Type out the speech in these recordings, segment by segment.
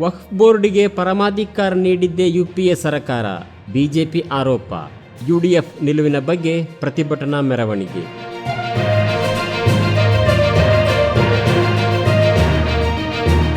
ವಕ್ಫ್ ಬೋರ್ಡ್ಗೆ ಪರಮಾಧಿಕಾರ ನೀಡಿದ್ದೇ ಯುಪಿಎ ಸರ್ಕಾರ. ಬಿಜೆಪಿ ಆರೋಪ. ಯುಡಿಎಫ್ ನಿಲುವಿನ ಬಗ್ಗೆ ಪ್ರತಿಭಟನಾ ಮೆರವಣಿಗೆ.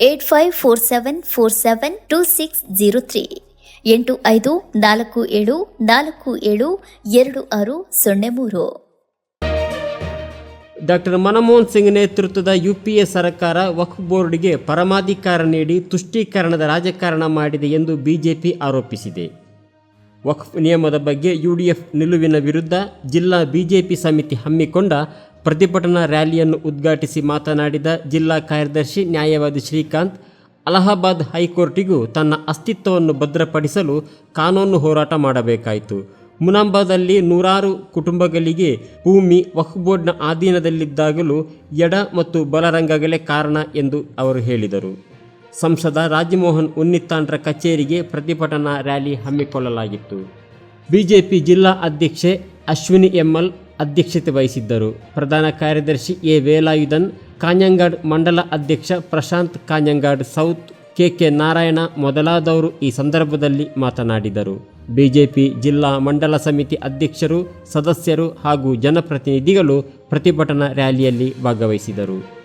Eight five four seven four seven two six zero three. ಎಂಟು ಐದು ನಾಲ್ಕು ಏಳು ನಾಲ್ಕು ಏಳು ಎರಡು ಆರು ಸೊನ್ನೆ ಮೂರು. ಡಾಕ್ಟರ್ ಮನಮೋಹನ್ ಸಿಂಗ್ ನೇತೃತ್ವದ ಯು ಪಿ ಎ ಸರ್ಕಾರ ವಕ್ಫ್ ಬೋರ್ಡ್ಗೆ ಪರಮಾಧಿಕಾರ ನೀಡಿ ತುಷ್ಟೀಕರಣದ ರಾಜಕಾರಣ ಮಾಡಿದೆ ಎಂದು ಬಿಜೆಪಿ ಆರೋಪಿಸಿದೆ. ವಕ್ಫ್ ನಿಯಮದ ಬಗ್ಗೆ ಯುಡಿಎಫ್ ನಿಲುವಿನ ವಿರುದ್ಧ ಜಿಲ್ಲಾ ಬಿಜೆಪಿ ಸಮಿತಿ ಹಮ್ಮಿಕೊಂಡ ಪ್ರತಿಭಟನಾ ರ್ಯಾಲಿಯನ್ನು ಉದ್ಘಾಟಿಸಿ ಮಾತನಾಡಿದ ಜಿಲ್ಲಾ ಕಾರ್ಯದರ್ಶಿ ನ್ಯಾಯವಾದಿ ಶ್ರೀಕಾಂತ್, ಅಲಹಾಬಾದ್ ಹೈಕೋರ್ಟಿಗೂ ತನ್ನ ಅಸ್ತಿತ್ವವನ್ನು ಭದ್ರಪಡಿಸಲು ಕಾನೂನು ಹೋರಾಟ ಮಾಡಬೇಕಾಯಿತು. ಮುನಾಂಬಾದಲ್ಲಿ ನೂರಾರು ಕುಟುಂಬಗಳಿಗೆ ಭೂಮಿ ವಕ್ಫ್ ಬೋರ್ಡ್ನ ಅಧೀನದಲ್ಲಿದ್ದಾಗಲೂ ಎಡ ಮತ್ತು ಬಲರಂಗಗಳೇ ಕಾರಣ ಎಂದು ಅವರು ಹೇಳಿದರು. ಸಂಸದ ರಾಜಮೋಹನ್ ಉನ್ನಿತ್ತಾಂಡ್ರ ಕಚೇರಿಗೆ ಪ್ರತಿಭಟನಾ ರ್ಯಾಲಿ ಹಮ್ಮಿಕೊಳ್ಳಲಾಗಿತ್ತು. ಬಿಜೆಪಿ ಜಿಲ್ಲಾ ಅಧ್ಯಕ್ಷೆ ಅಶ್ವಿನಿ ಎಮ್ಮಲ್ ಅಧ್ಯಕ್ಷತೆ ವಹಿಸಿದ್ದರು. ಪ್ರಧಾನ ಕಾರ್ಯದರ್ಶಿ ಎ. ವೇಲಾಯುಧನ್ ಕಾಂಜಂಗಾಡ್ ಮಂಡಲ ಅಧ್ಯಕ್ಷ Prashanth Kanhangad south K K Narayana ಮೊದಲಾದವರು ಈ ಸಂದರ್ಭದಲ್ಲಿ ಮಾತನಾಡಿದರು. ಬಿಜೆಪಿ ಜಿಲ್ಲಾ ಮಂಡಲ ಸಮಿತಿ ಅಧ್ಯಕ್ಷರು, ಸದಸ್ಯರು ಹಾಗೂ ಜನಪ್ರತಿನಿಧಿಗಳು ಪ್ರತಿಭಟನಾ ರ್ಯಾಲಿಯಲ್ಲಿ ಭಾಗವಹಿಸಿದರು.